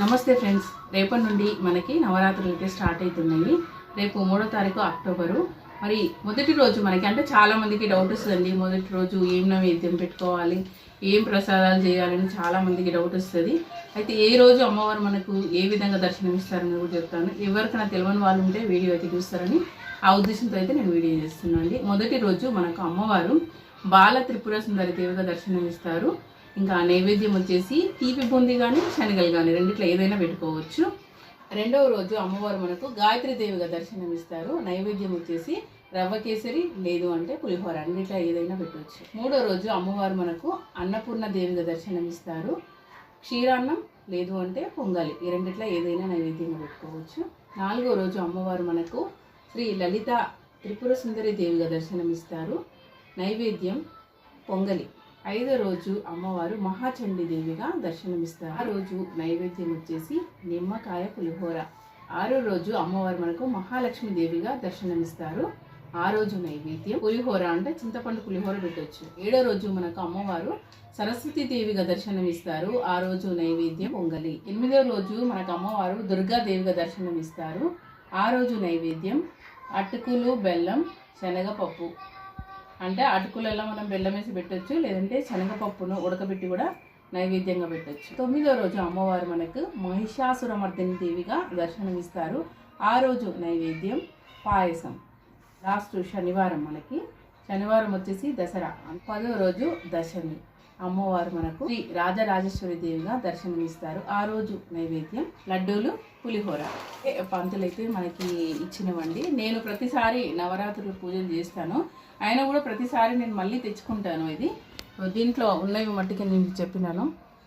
నమస్తే ఫ్రెండ్స్. రేపటి నుండి మనకి నవరాత్రులు అయితే స్టార్ట్ అవుతున్నాయి. రేపు మూడో తారీఖు అక్టోబరు. మరి మొదటి రోజు మనకి అంటే చాలామందికి డౌట్ వస్తుందండి. మొదటి రోజు ఏం నైవేద్యం పెట్టుకోవాలి? ఏం ప్రసాదాలు చేయాలని చాలామందికి డౌట్ వస్తుంది. అయితే ఏ రోజు అమ్మవారు మనకు ఏ విధంగా దర్శనం ఇస్తారని కూడా చెప్తాను. ఎవరికైనా తెలియని వాళ్ళు ఉంటే వీడియో అయితే చూస్తారని ఆ ఉద్దేశంతో అయితే నేను వీడియో చేస్తున్నాను అండి. మొదటి రోజు మనకు అమ్మవారు బాల త్రిపుర సుందరి దేవిగా దర్శనం ఇస్తారు. ఇంకా నైవేద్యం వచ్చేసి తీపి బూంది కానీ శనగలు కానీ రెండిట్లో ఏదైనా పెట్టుకోవచ్చు. రెండవ రోజు అమ్మవారు మనకు గాయత్రి దేవిగా దర్శనం ఇస్తారు నైవేద్యం వచ్చేసి రవ్వ కేసరి లేదు అంటే పులిహోర అన్నిట్లో ఏదైనా పెట్టవచ్చు మూడో రోజు అమ్మవారు మనకు అన్నపూర్ణ దేవిగా దర్శనం ఇస్తారు క్షీరాన్నం లేదు అంటే పొంగలి ఈ రెండిట్లో ఏదైనా నైవేద్యంగా పెట్టుకోవచ్చు. నాలుగో రోజు అమ్మవారు మనకు శ్రీ లలిత త్రిపుర సుందరి దేవిగా దర్శనమిస్తారు. నైవేద్యం పొంగలి. ఐదో రోజు అమ్మవారు మహాచండి దేవిగా దర్శనమిస్తారు. ఆ రోజు నైవేద్యం వచ్చేసి నిమ్మకాయ పులిహోర. ఆరో రోజు అమ్మవారు మనకు మహాలక్ష్మి దేవిగా దర్శనమిస్తారు. ఆ రోజు నైవేద్యం పులిహోర అంటే చింతపండు పులిహోర పెట్టొచ్చు. ఏడో రోజు మనకు అమ్మవారు సరస్వతి దేవిగా దర్శనమిస్తారు. ఆ రోజు నైవేద్యం పొంగలి. ఎనిమిదో రోజు మనకు అమ్మవారు దుర్గా దేవిగా దర్శనమిస్తారు. ఆ రోజు నైవేద్యం అటుకులు బెల్లం శనగపప్పు. అంటే అటుకులలో మనం బెల్లం వేసి పెట్టొచ్చు లేదంటే శనగపప్పును ఉడకబెట్టి కూడా నైవేద్యంగా పెట్టచ్చు. తొమ్మిదో రోజు అమ్మవారు మనకు మహిషాసురమర్దిని దేవిగా దర్శనమిస్తారు. ఆ రోజు నైవేద్యం పాయసం. లాస్ట్ శనివారం మనకి. శనివారం వచ్చేసి దసరా. పదో రోజు దశమి. అమ్మవారు మనకు శ్రీ రాజరాజేశ్వరి దేవిగా దర్శనమిస్తారు. ఆ రోజు నైవేద్యం లడ్డూలు పులిహోర. ఏ పంతులు అయితే మనకి ఇచ్చినవండి. నేను ప్రతిసారి నవరాత్రులు పూజలు చేస్తాను. అయినా కూడా ప్రతిసారి నేను మళ్ళీ తెచ్చుకుంటాను ఇది. దీంట్లో ఉన్నవి మట్టికి నేను చెప్పినాను.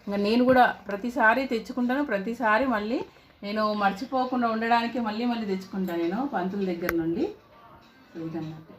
ఇంకా నేను కూడా ప్రతిసారి తెచ్చుకుంటాను. ప్రతిసారి మళ్ళీ నేను మర్చిపోకుండా ఉండడానికి మళ్ళీ మళ్ళీ తెచ్చుకుంటాను నేను పంతుల దగ్గర నుండి. ఇదన్నట్టు